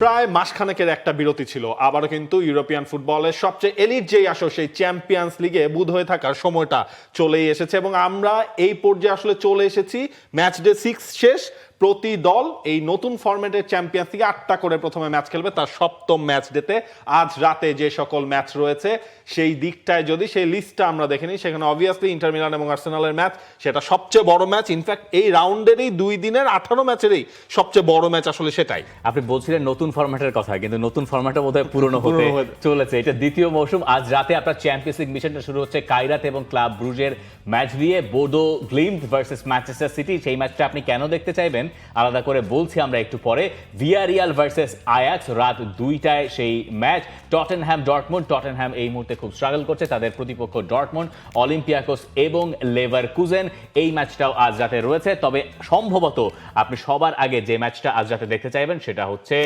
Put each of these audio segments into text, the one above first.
প্রায় মাসখানেকের একটা বিরতি ছিল। আবারও কিন্তু ইউরোপিয়ান ফুটবলের সবচেয়ে এলিট যেই আসো সেই চ্যাম্পিয়ন্স লিগে বুধ হয়ে থাকার সময়টা চলেই এসেছে এবং আমরা এই পর্যায়ে আসলে চলে এসেছি। ম্যাচ ডে সিক্স শেষ প্রতি দল এই নতুন ফরম্যাটের চ্যাম্পিয়ন্স লিগে আটটা করে প্রথমে ম্যাচ খেলবে তার সপ্তম ম্যাচ ডেতে আজ রাতে যে সকল ম্যাচ রয়েছে সেই দিকটায় যদি সেই লিস্টটা আমরা দেখে নিই সেখানে অবভিয়াসলি ইন্টার মিলান এবং আর্সেনালের ম্যাচ সেটা সবচেয়ে বড় ম্যাচ ইনফ্যাক্ট এই রাউন্ডেরই দুই দিনের আঠারো ম্যাচেরই সবচেয়ে বড় ম্যাচ আসলে সেটাই। আপনি বলছিলেন নতুন ফরম্যাটের কথা কিন্তু নতুন ফরম্যাটটা বোধহয় পুরনো হতে হয়ে- চলেছে। এটা দ্বিতীয় মৌসুম। আজ রাতে আপনার চ্যাম্পিয়ন্স লিগ মিশনটা শুরু হচ্ছে কাইরাত এবং ক্লাব ব্রুজের ম্যাচ দিয়ে। Bodo Glimt versus Manchester City সেই ম্যাচটা আপনি কেন দেখতে চাইবেন? আলাদা করে বলছি আমরা একটু পরে। ভিয়ারিয়াল ভার্সেস আয়াক্স রাত দুইটায় সেই ম্যাচ। টটেনহ্যাম ডটমন্ড টটেনহ্যাম এই মুহূর্তে খুব স্ট্রাগল করছে তাদের প্রতিপক্ষ ডটমন্ড অলিম্পিয়াকোস এবং লেভার কুজেন এই ম্যাচটাও আজ রাতে রয়েছে। তবে সম্ভবত আপনি সবার আগে যে ম্যাচটা আজ রাতে দেখতে চাইবেন সেটা হচ্ছে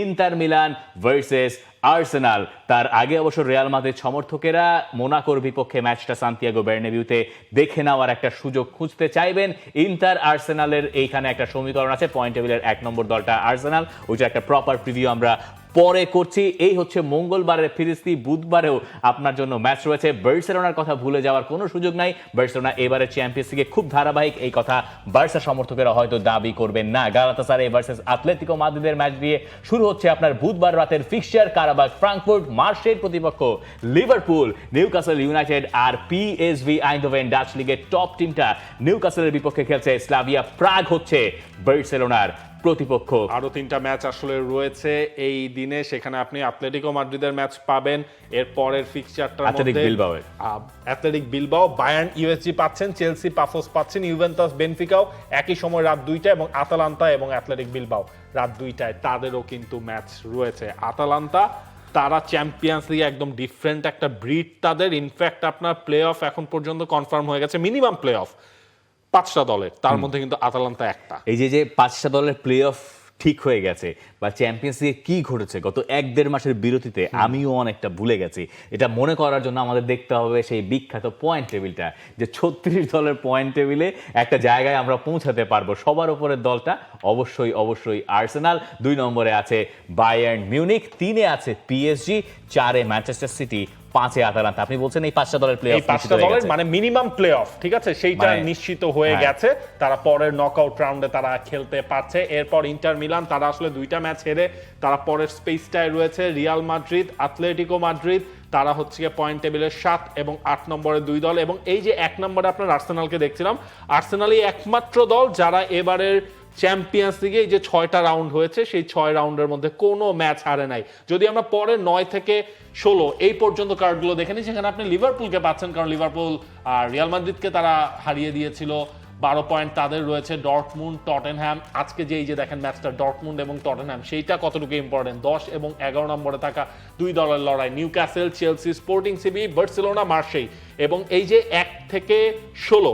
ইন্টার মিলান ভার্সেস আর্সেনাল। তার আগে অবশ্য রিয়াল মাদ্রিদ সমর্থকেরা মোনাকোর বিপক্ষে ম্যাচটা সান্তিয়াগো বের্নেবিউতে দেখে নেওয়ার একটা সুযোগ খুঁজতে চাইবেন। ইন্টার আর্সেনালের এইখানে একটা সমীকরণ আছে, পয়েন্ট টেবিলের এক নম্বর দলটা আর্সেনাল। ওইটা একটা প্রপার প্রিভিউ আমরা পরে করছি। এই হচ্ছে মঙ্গলবারের ফিরিস্তি, বুধবারেও আপনার জন্য ম্যাচ রয়েছে। বার্সেলোনার কথা ভুলে যাওয়ার কোনো সুযোগ নাই। বার্সেলোনা এবারে চ্যাম্পিয়ন্স লিগে খুব ধারাবাহিক এই কথা বার্সা সমর্থকেরা হয়তো দাবি করবেন না। গালাতাসারে ভার্সেস আতলেতিকো মাদ্রিদের ম্যাচ দিয়ে শুরু হচ্ছে আপনার বুধবার রাতের ফিক্সচার কারাবাগ ফ্রাঙ্কফুর্ট মার্শের প্রতিপক্ষ লিভারপুল নিউকাসল ইউনাইটেড আর পিএসভি আইনডোভেন ডাচ লিগের টপ টিমটা নিউকাসলের বিপক্ষে খেলছে। স্লাভিয়া প্রাগ হচ্ছে বার্সেলোনার প্রতিপক্ষ। আরও তিনটা ম্যাচ আসলে রয়েছে এই দিনে সেখানে আপনি অ্যাথলেটিকো মাদ্রিদের ম্যাচ পাবেন। এর পরের ফিক্সচারটার Athletic মধ্যে অ্যাথলেটিক বিলবাও বায়ার্ন ইউএসজি পাচ্ছেন চেলসি পাফোস পাচ্ছেন ইউভেন্টাস বেনফিকাও একই সময় রাত দুইটা এবং আতালান্তা এবং অ্যাথলেটিক বিলবাও রাত দুইটায়। তাদেরও কিন্তু ম্যাচ রয়েছে। আতালান্তা তারা চ্যাম্পিয়ন্স লিগে একদম ডিফারেন্ট একটা ব্রিড তাদের। ইনফ্যাক্ট আপনার প্লে অফ এখন পর্যন্ত কনফার্ম হয়ে গেছে মিনিমাম প্লে অফ পাঁচটা দলের তার মধ্যে কিন্তু আতালান্তা একটা। এই যে যে পাঁচটা দলের প্লে অফ ঠিক হয়ে গেছে বা চ্যাম্পিয়ন্স লিগে কি ঘটেছে গত এক দেড় মাসের বিরতিতে আমিও অনেকটা ভুলে গেছি। এটা মনে করার জন্য আমাদের দেখতে হবে সেই বিখ্যাত পয়েন্ট টেবিলটা যে ছত্রিশ দলের পয়েন্ট টেবিলে একটা জায়গায় আমরা পৌঁছাতে পারব। সবার উপরের দলটা অবশ্যই অবশ্যই আর্সেনাল দুই নম্বরে আছে বায়ার্ন মিউনিক তিনে আছে পিএসজি চারে ম্যানচেস্টার সিটি পাঁচে আতালান্তা। আপনি বলছেন এই পাঁচটা দলের প্লে অফ পাঁচটা দলের মানে মিনিমাম প্লে অফ ঠিক আছে? সেইটা মানে- নিশ্চিত হয়ে হ্যাঁ। গেছে। তারা পরের নকআউট রাউন্ডে তারা খেলতে পারছে। এরপর ইন্টার মিলান তারা আসলে দুইটা ম্যাচ হেরে তারা পরের স্পেসটায় রয়েছে। রিয়াল মাদ্রিদ আথলেটিকো মাদ্রিদ তারা হচ্ছে পয়েন্ট টেবিলের সাত এবং আট নম্বরের দুই দল। এবং এই যে এক নম্বরে আপনার আর্সেনালকে দেখছিলাম আর্সেনালই একমাত্র দল যারা এবারের চ্যাম্পিয়ন্স লিগে এই যে ছয়টা রাউন্ড হয়েছে, সেই ছয় রাউন্ডের মধ্যে কোনো ম্যাচ হারে নাই। যদি আমরা পরে নয় থেকে ষোলো, এই পর্যন্ত কার্ডগুলো দেখে নিই, সেখানে আপনি লিভারপুলকে পাচ্ছেন, কারণ লিভারপুল আর রিয়াল মাদ্রিদকে তারা হারিয়ে দিয়েছিল। বারো পয়েন্ট তাদের রয়েছে ডটমুন্ড টটেনহ্যাম। আজকে যে এই যে দেখেন ম্যাচটা ডটমুন্ড এবং টটেনহ্যাম, সেইটা কতটুকু ইম্পর্টেন্ট দশ এবং এগারো নম্বরে থাকা দুই দলের লড়াই new castle Chelsea, sporting CB, Barcelona, Marseille. এবং এই যে এক থেকে ষোলো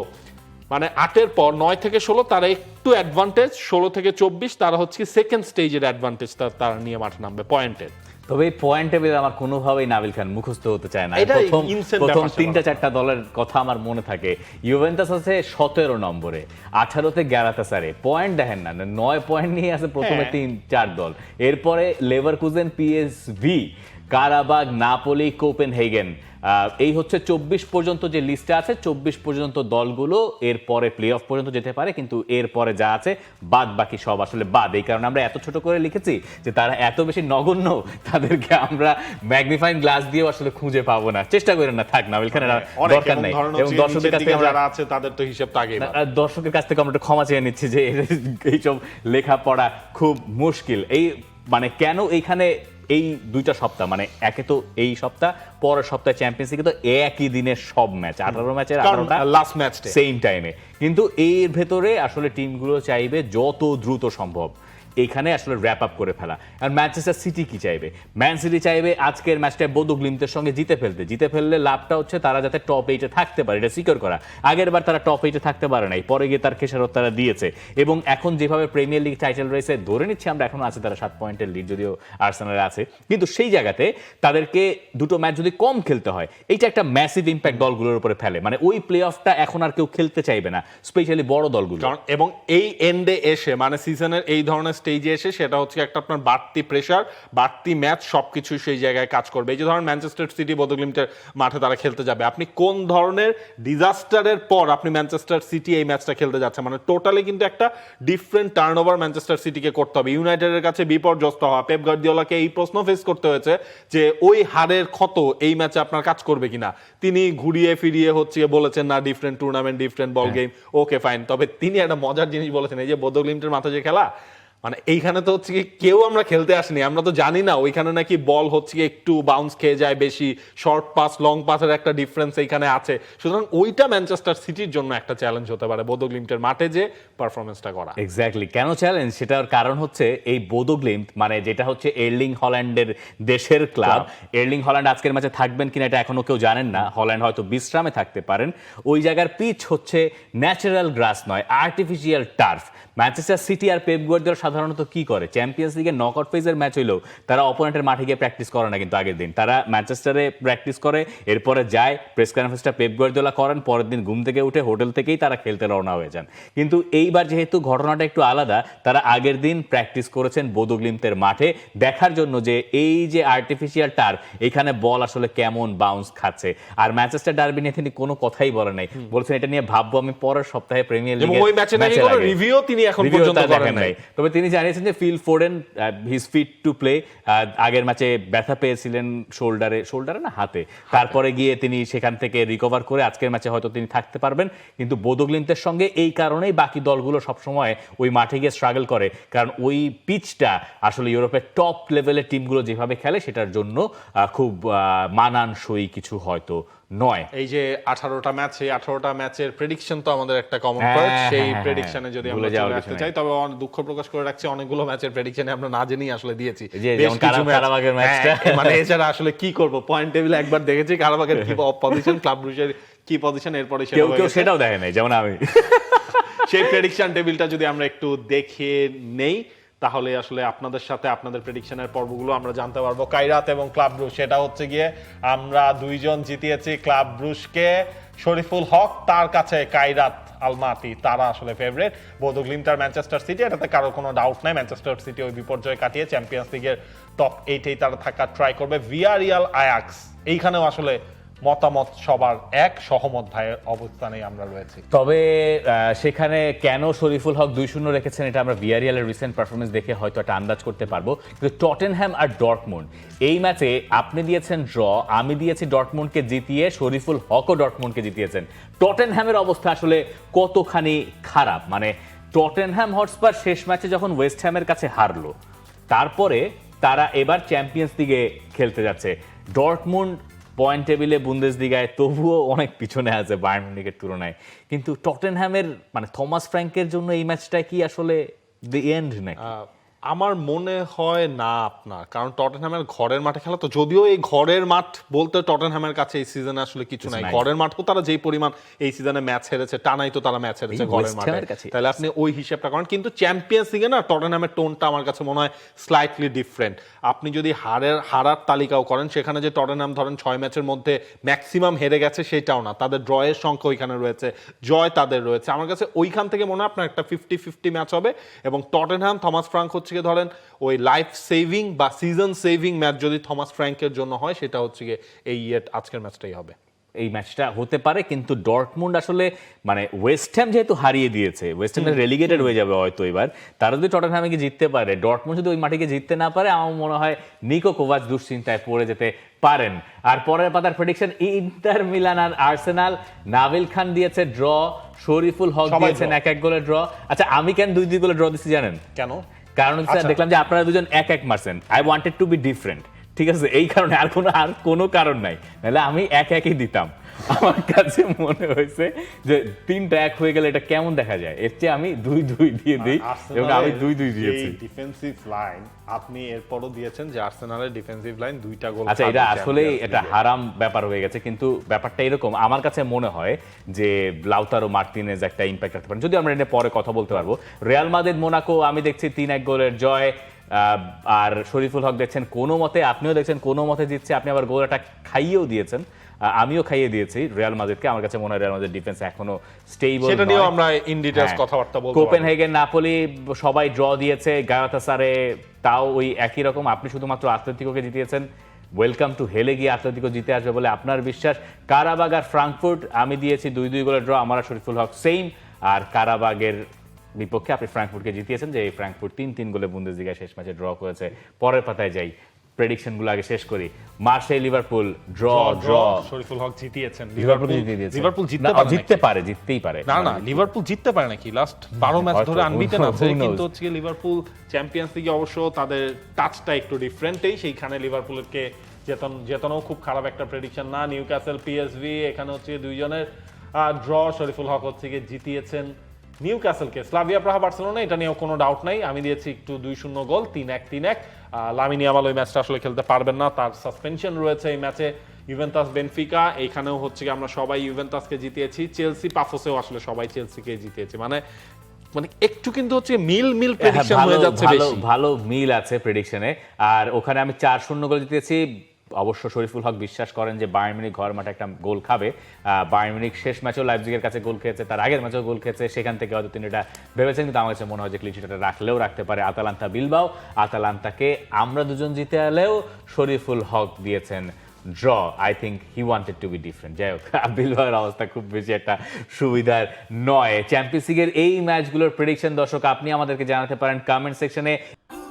মানে আটের পর নয় থেকে ষোলো তারা একটু অ্যাডভান্টেজ ষোলো থেকে চব্বিশ তারা হচ্ছে সেকেন্ড স্টেজের অ্যাডভান্টেজ তারা নিয়ে মাঠে নামবে পয়েন্টের তবে এই পয়েন্ট টেবিল আমার কোনোভাবেই নাবিল খান মুখস্থ হতে চায় না। প্রথম প্রথম তিনটা চারটা দলের কথা আমার মনে থাকে। ইউভেন্টাস আছে সতেরো নম্বরে আঠারোতে গ্যালাতাসারে। পয়েন্ট দেখেন না নয় পয়েন্ট নিয়ে আছে প্রথমে হ্যাঁ। তিন চার দল। এরপরে Leverkusen PSV Qarabag Napoli Copenhagen এই হচ্ছে চব্বিশ পর্যন্ত যে লিস্টে আছে চব্বিশ পর্যন্ত দলগুলো এরপরে প্লে অফ পর্যন্ত যেতে পারে কিন্তু এরপরে যা আছে বাদ বাকি সব আসলে বাদ। এই কারণে আমরা এত ছোট করে লিখেছি যে তারা এত বেশি নগণ্য তাদেরকে আমরা ম্যাগনিফাইং গ্লাস দিয়েও আসলে খুঁজে পাবো না। চেষ্টা করেন না থাক না এখানে অনেক দরকার নেই। এবং নিচের কাছ থেকে আমরা যারা আছে তাদের তো বাদ। আর দর্শকের কাছ থেকে আমরা একটু ক্ষমা চেয়ে নিচ্ছি যে এইসব লেখাপড়া খুব মুশকিল। এই মানে কেন এইখানে এই দুইটা সপ্তাহ মানে একে তো এই সপ্তাহ পরের সপ্তাহে চ্যাম্পিয়ন্স লিগে তো একই দিনের সব ম্যাচ আঠারো ম্যাচের আঠারোটা লাস্ট ম্যাচ সেম টাইমে কিন্তু এর ভেতরে আসলে টিমগুলো চাইবে যত দ্রুত সম্ভব। এখানে আসলে র্যাপ আপ করে ফেলা। আর ম্যানচেস্টার সিটি কি চাইবে? ম্যান সিটি চাইবে আজকের ম্যাচটা বোধ গ্লিমতের সঙ্গে জিতে ফেলতে। জিতে ফেললে লাভটা হচ্ছে তারা যাতে টপ এইটে থাকতে পারে, এটা সিকিউর করা। আগের বার তারা টপ এইটে থাকতে পারে নাই, পরে গিয়ে তার খেসারত তারা দিয়েছে। এবং এখন যেভাবে প্রিমিয়ার লিগ টাইটেল রয়েছে ধরে নিচ্ছে, আমরা এখনও আছে তারা সাত পয়েন্টের লিড যদিও আর্সেনালে আছে। কিন্তু সেই জায়গাতে তাদেরকে দুটো ম্যাচ যদি কম খেলতে হয়, এইটা একটা ম্যাসিভ ইম্প্যাক্ট দলগুলোর উপরে ফেলে। মানে ওই প্লে অফটা এখন আর কেউ খেলতে চাইবে না স্পেশালি বড় দলগুলো। এবং এই এন্ডে এসে মানে সিজনের এই ধরনের স্টেজে এসে সেটা হচ্ছে একটা আপনার বাড়তি প্রেশার বাড়তি ম্যাচ সবকিছু সেই জায়গায় কাজ করবে। এই যে ধরেন ম্যানচেস্টার সিটি বোদগলিমটের মাঠে তারা খেলতে যাবে। আপনি কোন ধরনের ডিজাস্টারের পর আপনি ম্যানচেস্টার সিটি এই ম্যাচটা খেলতে যাচ্ছে মানে টোটালি কিন্তু একটা ডিফারেন্ট টার্ন ওভার ম্যানচেস্টার সিটিকে করতে হবে। ইউনাইটেডের কাছে বিপর্যস্ত হওয়া পেপ গার্দিওলাকে এই প্রশ্ন ফেস করতে হয়েছে যে ওই হারের ক্ষত এই ম্যাচে আপনার কাজ করবে কিনা? তিনি ঘুরিয়ে ফিরিয়ে হচ্ছে বলেছেন না different tournament different ball game okay fine তবে তিনি একটা মজার জিনিস বলেছেন এই যে বোদগলিমটের মাথায় যে খেলা মানে এইখানে তো হচ্ছে কি কেউ আমরা খেলতে আসিনি আমরা তো জানি না ওইখানে নাকি বল হচ্ছে কি একটু বাউন্স খেয়ে যায় বেশি শর্ট পাস লং পাসের একটা ডিফারেন্স এইখানে আছে। সুতরাং ওইটা ম্যানচেস্টার সিটির জন্য একটা চ্যালেঞ্জ হতে পারে বোদগলিমটের মাঠে যে পারফরমেন্সটা করা। এক্স্যাক্টলি কেন চ্যালেঞ্জ সেটার কারণ হচ্ছে এই বোদোগ্লিম মানে যেটা হচ্ছে এর্লিং হল্যান্ডের দেশের ক্লাব এর্লিং হল্যান্ড আজকের ম্যাচে থাকবেন কিনা এটা এখনও কেউ জানেন না। হল্যান্ড হয়তো বিশ্রামে থাকতে পারেন। ওই জায়গার পিচ হচ্ছে ন্যাচারাল গ্রাস নয় আর্টিফিশিয়াল টার্ফ ম্যানচেস্টার সিটি আর পেপ গুয়ার্দিওলা সাধারণত কি করে? চ্যাম্পিয়ন্স লিগের নকআউট ফেজের ম্যাচ হইলেও তারা অপোনেন্টের মাঠে গিয়ে প্র্যাকটিস করে না কিন্তু আগের দিন। তারা ম্যানচেস্টারে প্র্যাকটিস করে এরপরে যায় প্রেস কনফারেন্সটা পেপ গুয়ার্দিওলা করেন পরের দিন ঘুম থেকে উঠে হোটেল থেকেই তারা খেলতে রওনা হয়ে যান। কিন্তু এইবার যেহেতু ঘটনাটা একটু আলাদা তারা আগের দিন প্র্যাকটিস করেছেন বোদোগ্লিমতের মাঠে। দেখার জন্য যে এই যে আর্টিফিশিয়াল টার এখানে বল আসলে কেমন বাউন্স খাচ্ছে। আর ম্যানচেস্টার ডার্বি নিয়ে তিনি কোনো কথাই বলেন নাই। বলছেন এটা নিয়ে ভাববো আমি পরের সপ্তাহে প্রিমিয়ার লিগে ওই ম্যাচে নাকি কোনো রিভিউ তিনি এখন পর্যন্ত করেন নাই। নাই। তবে তিনি জানিয়েছেন যে Phil Foden his fit to play আগের ম্যাচে ব্যথা পেয়েছিলেন শোল্ডারে শোল্ডারে না হাতে। তারপরে গিয়ে তিনি সেখান থেকে রিকভার করে আজকের ম্যাচে হয়তো তিনি থাকতে পারবেন। কিন্তু বোদোগ্লিন্তের সঙ্গে এই কারণেই বাকি দলগুলো সবসময় ওই মাঠে গিয়ে স্ট্রাগল করে। কারণ ওই পিচটা আসলে ইউরোপের টপ লেভেলের টিমগুলো যেভাবে খেলে সেটার জন্য খুব মানানসই কিছু হয়তো নয়। এই যে আঠারোটা ম্যাচ এই আঠারোটা ম্যাচের প্রেডিকশন তো আমাদের একটা কমন হ্যাঁ, পার্ট হ্যাঁ, সেই হ্যাঁ, প্রেডিকশনে যদি আমরা চলে আসতে চাই তবে দুঃখ প্রকাশ করে রাখছি অনেকগুলো ম্যাচের প্রেডিকশনে আমরা না জেনেই আসলে দিয়েছি। কারাবাগের ম্যাচটা। হ্যাঁ, মানে এছাড়া আসলে কি করব? পয়েন্ট টেবিল একবার দেখেছি কারাবাগের কি পজিশন ক্লাব ব্রুজের কি পজিশন এরপরে কেউ কেউ সেটাও দেখে নাই যেমন আমি। সেই প্রেডিকশন টেবিলটা যদি আমরা একটু দেখে নেই তাহলে আসলে আপনাদের সাথে আপনাদের প্রেডিকশনের পর্বগুলো আমরা জানতে পারব। কাইরাত এবং ক্লাব ব্রুশ, সেটা হচ্ছে গিয়ে আমরা দুইজন জিতিয়েছি ক্লাব ব্রুশকে। শরীফুল হক, তার কাছে কাইরাত আলমাতি, তারা আসলে ফেভারিট বোদগ্লিমটার ম্যানচেস্টার সিটি, এটাতে কারও কোনো ডাউট নাই। ম্যানচেস্টার সিটি ওই বিপর্যয় কাটিয়ে চ্যাম্পিয়ন্স লিগের টপ এইটেই তারা থাকার ট্রাই করবে। ভিয়ারিয়াল আয়াক্স, এইখানেও আসলে মতামত সবার এক সহমত ভাইয়ের অবস্থানেই আমরা রয়েছি। তবে সেখানে কেন শরীফুল হক দুই শূন্য রেখেছেন এটা আমরা বিআরিয়ালের রিসেন্ট পারফরমেন্স দেখে হয়তো একটা আন্দাজ করতে পারব। কিন্তু টটেনহ্যাম আর ডটমুন্ড এই ম্যাচে আপনি দিয়েছেন ড্র আমি দিয়েছি ডটমুন্ডকে জিতিয়ে, শরীফুল হকও ডটমুন্ডকে জিতিয়েছেন। টটেনহ্যামের অবস্থা আসলে কতখানি খারাপ? মানে টটেনহ্যাম হটস্পার শেষ ম্যাচে যখন ওয়েস্ট হ্যামের কাছে হারলো, তারপরে তারা এবার চ্যাম্পিয়ন্স লিগে খেলতে যাচ্ছে। ডটমুন্ড পয়েন্ট টেবিলে বুন্দেস দিগায় তবুও অনেক পিছনে আছে বায়ার্ন মিউনিকের তুলনায়। কিন্তু টটেনহ্যামের মানে থমাস ফ্র্যাঙ্কের জন্য এই ম্যাচটা কি আসলে দি এন্ড নাকি? আমার মনে হয় না আপনার কারণ টটেনহ্যামের ঘরের মাঠে খেলা তো যদিও এই ঘরের মাঠ বলতে টটেনহ্যামের কাছে এই সিজনে আসলে কিছু নাই। ঘরের মাঠও তারা যেই পরিমাণ এই সিজনে ম্যাচ হেরেছে টানাই তো তারা ম্যাচ হেরেছে ঘরের মাঠে। তাহলে আপনি ওই হিসেবটা করেন কিন্তু চ্যাম্পিয়ন্স লিগে না টটেনহ্যামের টোনটা আমার কাছে মনে হয় স্লাইটলি ডিফারেন্ট আপনি যদি হারের হারার তালিকাও করেন সেখানে যে টটেনহ্যাম ধরেন ছয় ম্যাচের মধ্যে ম্যাক্সিমাম হেরে গেছে সেটাও না। তাদের ড্রয়ের সংখ্যা ওইখানে রয়েছে জয় তাদের রয়েছে। আমার কাছে ওইখান থেকে মনে হয় আপনার একটা ফিফটি ফিফটি ম্যাচ হবে এবং টটেনহ্যাম থমাস ফ্রাঙ্ক হচ্ছে গিয়ে ধরেন ওই লাইফ সেভিং বা সিজন সেভিং ম্যাচ যদি থমাস ফ্র্যাঙ্কের জন্য হয় সেটা হচ্ছে গিয়ে এই ইয়ে আজকের ম্যাচটাই হবে। এই ম্যাচটা হতে পারে কিন্তু ডর্টমুন্ড আসলে মানে ওয়েস্ট হ্যাম যেহেতু হারিয়ে দিয়েছে ওয়েস্ট হ্যাম রেলিগেটেড হয়ে যাবে হয়তো এবার। তারা যদি টটেনহ্যামে গিয়ে জিততে পারে ডর্টমুন্ড যদি ওই মাটিকে জিততে না পারে আমার মনে হয় নিকো কোভাচ দুশ্চিন্তায় পড়ে যেতে পারেন। আর পরের পাতার প্রেডিকশন ইন্টার মিলান আর আর্সেনাল নাভিল খান দিয়েছে ড্র শরীফুল হক দিয়েছেন এক এক গোলে ড্র আচ্ছা আমি কেন দুই দুই গোলে ড্র দিচ্ছি জানেন? কেন? কারণ হচ্ছে আচ্ছা। দেখলাম যে আপনারা দুজন এক এক মারছেন I wanted to be different ঠিক আছে এই কারণে আর কোনো আর কোনো কারণ নাই। নাহলে আমি এক একই দিতাম। আমার কাছে মনে হয়েছে যে তিনটা এক হয়ে গেলে এটা কেমন দেখা যায়? এর চেয়ে আমি দুই দুই দিয়ে দিই এবং আমি দুই দুই দিয়েছি। ডিফেন্সিভ লাইন আপনি এরপরও দিয়েছেন যে আর্সেনালের ডিফেন্সিভ লাইন দুইটা গোল আচ্ছা এটা আসলেই এটা হারাম ব্যাপার হয়ে গেছে কিন্তু ব্যাপারটা এরকম। আমার কাছে মনে হয় যে লাউতারো মার্টিনেজ একটা ইম্প্যাক্ট রাখতে পারেন। যদি আমরা এটা পরে কথা বলতে পারব রিয়াল মাদ্রিদ মোনাকো আমি দেখছি তিন এক গোলের জয় আর শরীফুল হক দেখছেন কোনো মতে আপনিও দেখছেন কোনো মতে জিতছে আপনি আবার গোলটা খাইয়েও দিয়েছেন। আমিও খাইয়ে দিয়েছি রিয়াল মাদ্রিদকে। আমার কাছে মনে হয় রিয়াল মাদ্রিদ ডিফেন্স এখনও স্টেবল সেটা নিয়েও আমরা in details কথাবার্তা বলতে পারব। কোপেনহেগেন নাপোলি সবাই ড্র দিয়েছে। গালাতাসারে তাও ওই একই রকম। আপনি শুধুমাত্র আতলেতিকোকে জিতিয়েছেন। ওয়েলকাম টু হেলে গিয়ে আতলেতিকো জিতে আসবে বলে আপনার বিশ্বাস। কারাবাগ আর ফ্রাঙ্কফুর্ট আমি দিয়েছি দুই দুই গোলের ড্র আমার শরীফুল হক সেম আর কারাবাগের বিপক্ষে আপনি ফ্রাঙ্কফুর্টকে জিতিয়েছেন যে এই ফ্রাঙ্কফুর্ট তিন তিন গোলে বুন্দেসলিগায় শেষ ম্যাচে ড্র করেছে। পরের পাতায় যাই প্রেডিকশনগুলো আগে শেষ করি। Marseille Liverpool draw draw Shariful Haque জিতিয়েছেন। Liverpool জিতিয়ে দিয়েছে। লিভারপুল জিততে পারে জিততে পারে জিততেই পারে। না না লিভারপুল জিততে পারে নাকি? লাস্ট বারো ম্যাচ ধরে আনবিটেন আছে। কিন্তু হচ্ছে লিভারপুল চ্যাম্পিয়ন্স লিগে অবশ্য তাদের টাচটা একটু ডিফারেন্টেই সেইখানে লিভারপুলকে জেতন জেতনও খুব খারাপ একটা প্রেডিকশন না নিউ ক্যাসেল পিএসভি এখানে হচ্ছে দুইজনের ড্র শরীফুল হক হচ্ছে গিয়ে জিতিয়েছেন। নিউ ক্যাসেলকে স্লাভিয়া প্রাহা বার্সেলোনা এটা নিয়েও কোনো ডাউট নাই। আমি দিয়েছি একটু দুই শূন্য গোল তিন এক তিন এক। লামিনী আমাল ওই ম্যাচটা আসলে খেলতে পারবেন না তার সাসপেনশন রয়েছে এই ম্যাচে। ইউভেন্টাস বেনফিকা এইখানেও হচ্ছে কি আমরা সবাই ইউভেন্টাসকে জিতিয়েছি। চেলসি পাফোসেও আসলে সবাই চেলসিকে জিতিয়েছি। মানে মানে একটু কিন্তু হচ্ছে মিল মিল হ্যাঁ, প্রেডিকশন হয়ে যাচ্ছে ভালো ভালো মিল আছে প্রেডিকশনে আর ওখানে আমি চার শূন্য গোল জিতেছি অবশ্য শরীফুল হক বিশ্বাস করেন যে বায়ার্ন মিউনিক ঘর মাঠে একটা গোল খাবে। বায়ার্ন শেষ ম্যাচেও লাইপজিগের কাছে গোল খেয়েছে, তার আগের ম্যাচেও গোল খেয়েছে। সেখান থেকে হয়তো তিনি এটা ভেবেছেন, কিন্তু আমার কাছে মনে হয় যে ক্লিনশিটটা রাখলেও রাখতে পারে আতালান্তা বিলবাও। আতালান্তাকে আমরা দুজন জিতে এলেও শরীফুল হক দিয়েছেন draw I think he wanted to be different যাই হোক বিলবাওয়ের অবস্থা খুব বেশি একটা সুবিধার নয়। চ্যাম্পিয়ন্স লিগের এই ম্যাচগুলোর প্রেডিকশন দর্শক, আপনি আমাদেরকে জানাতে পারেন কমেন্ট সেকশনে